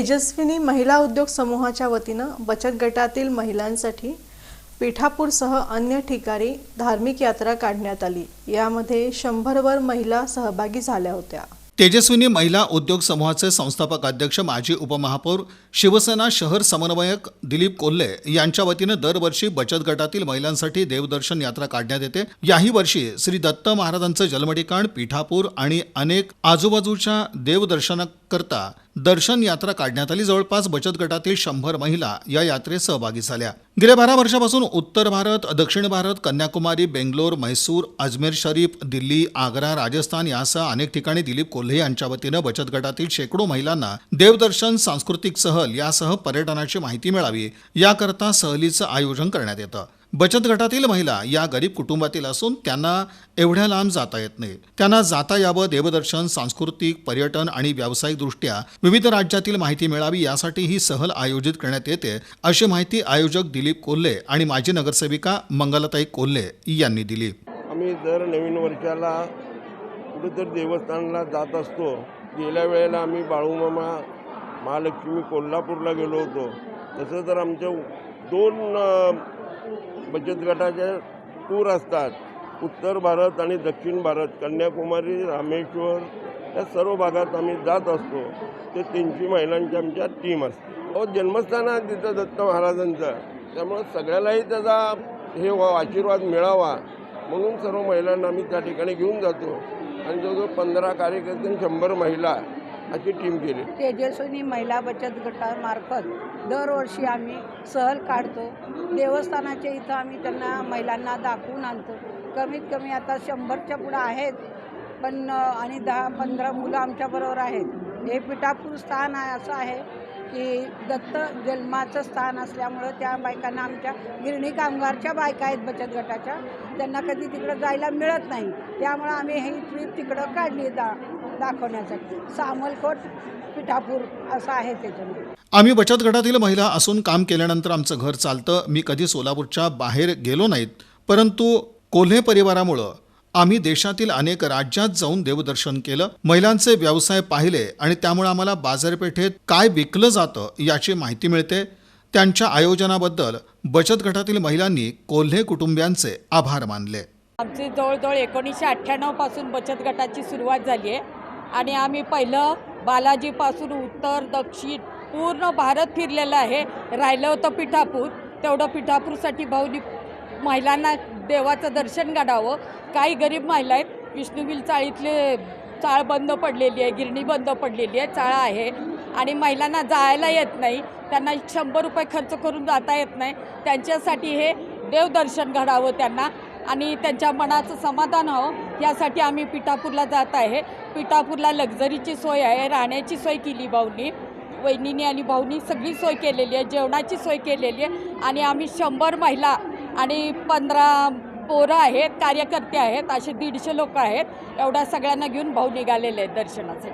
तेजस्विनी महिला उद्योग समूहाच्या वतीनं बचत गटातील महिलांसाठी पिठापूरसह अन्य ठिकाणी धार्मिक यात्रा काढण्यात आली. यामध्ये शंभरवर महिला सहभागी झाल्या होत्या. तेजस्विनी महिला उद्योग समूहाचे संस्थापक अध्यक्ष माजी उपमहापौर शिवसेना शहर समन्वयक दिलीप कोल्हे यांच्या वतीनं दरवर्षी बचत गटातील महिलांसाठी देवदर्शन यात्रा काढण्यात येते. याही वर्षी श्री दत्त महाराजांचं जन्मठिकाण पिठापूर आणि अनेक आजूबाजूच्या करता दर्शन यात्रा काढण्यात आली. जवळपास बचत गटातील शंभर महिला या यात्रेत सहभागी झाल्या. गेल्या बारा वर्षापासून उत्तर भारत दक्षिण भारत कन्याकुमारी बेंगलोर म्हैसूर अजमेर शरीफ दिल्ली आग्रा राजस्थान यासह अनेक ठिकाणी दिलीप कोल्हे यांच्या वतीनं बचत गटातील शेकडो महिलांना देवदर्शन सांस्कृतिक सहल यासह पर्यटनाची माहिती मिळावी. याकरता सहलीचं आयोजन करण्यात येतं. बचत गटातील महिला या गरीब कुटुंबातील असून त्यांना एवढ्या लांब जाता येत नाही. त्यांना जाता यावं देवदर्शन सांस्कृतिक पर्यटन आणि व्यावसायिकदृष्ट्या विविध राज्यातील माहिती मिळावी यासाठी ही सहल आयोजित करण्यात येते अशी माहिती आयोजक दिलीप कोल्हे आणि माजी नगरसेविका मंगलताई कोल्हे यांनी दिली. आम्ही दर नवीन वर्षाला कुठेतरी देवस्थानला जात असतो. गेल्या वेळेला आम्ही बाळूमामा महालक्ष्मी कोल्हापूरला गेलो होतो. तसं तर आमच्या दोन बचत गटाचे टूर असतात. उत्तर भारत आणि दक्षिण भारत कन्याकुमारी रामेश्वर या सर्व भागात आम्ही जात असतो. ते तीनशे महिलांची आमच्या टीम असते. हो जन्मस्थान आहे तिथं दत्त महाराजांचं. त्यामुळं सगळ्यालाही त्याचा हे वा- आशीर्वाद मिळावा. म्हणून सर्व महिलांना आम्ही त्या ठिकाणी घेऊन जातो. आणि जवळजवळ पंधरा कार्यकर्ते शंभर महिला अशी टीम केली तेजस्विनी महिला बचत गटामार्फत दरवर्षी आम्ही सहल काढतो. देवस्थानाच्या इथं आम्ही त्यांना महिलांना दाखवून आणतो. कमीत कमी आता शंभरच्या पुढं आहेत पण आणि दहा पंधरा मुलं आमच्याबरोबर आहेत. हे पिठापूर स्थान आहे असं आहे. की दत्त जन्माचं स्थान असल्यामुळं त्या बायकांना आमच्या गिरणी कामगारच्या बायका आहेत बचत गटाच्या. त्यांना कधी तिकडं जायला मिळत नाही. त्यामुळं आम्ही ही ट्रीप तिकडं काढली दा दाखवण्यासाठी. सामलकोट पिठापूर असं आहे त्याच्यामध्ये. आम्ही बचत गटातील महिला असून काम केल्यानंतर आमचं घर चालतं. मी कधी सोलापूरच्या बाहेर गेलो नाहीत. परंतु कोल्हे परिवारामुळं आम्ही देशातील अनेक राज्यात जाऊन देवदर्शन केलं महिलांचे व्यवसाय पाहिले आणि त्यामुळे आम्हाला बाजारपेठेत काय विकलं जातं याची माहिती मिळते. त्यांच्या आयोजनाबद्दल बचत गटातील महिलांनी कोल्हे कुटुंबियांचे आभार मानले. आमची जवळजवळ एकोणीसशे अठ्ठ्याण्णवपासून बचत गटाची सुरुवात झाली आहे. आणि आम्ही पहिलं बालाजीपासून उत्तर दक्षिण पूर्ण भारत फिरलेलं आहे. राहिलं होतं पिठापूर. तेवढं पिठापूरसाठी भाऊनी महिलांना देवाचं दर्शन घडावं. काही गरीब महिला आहेत. विष्णुविल चाळीतले चाळ बंद पडलेली आहे गिरणी बंद पडलेली आहे चाळ आहे. आणि महिलांना जायला येत नाही. त्यांना शंभर रुपये खर्च करून जाता येत नाही. त्यांच्यासाठी हे देवदर्शन घडावं त्यांना. आणि त्यांच्या मनाचं समाधान हवं. यासाठी आम्ही पिठापूरला जात आहे. पिठापूरला लक्झरीची सोय आहे. राहण्याची सोय केली भाऊनी. वहिनीने आणि भाऊनी सगळी सोय केलेली आहे. जेवणाची सोय केलेली आहे. आणि आम्ही शंभर महिला आणि पंधरा पोरं आहेत कार्यकर्ते आहेत असे दीडशे लोक आहेत. एवढ्या सगळ्यांना घेऊन भाऊ निघालेले आहेत दर्शनासाठी.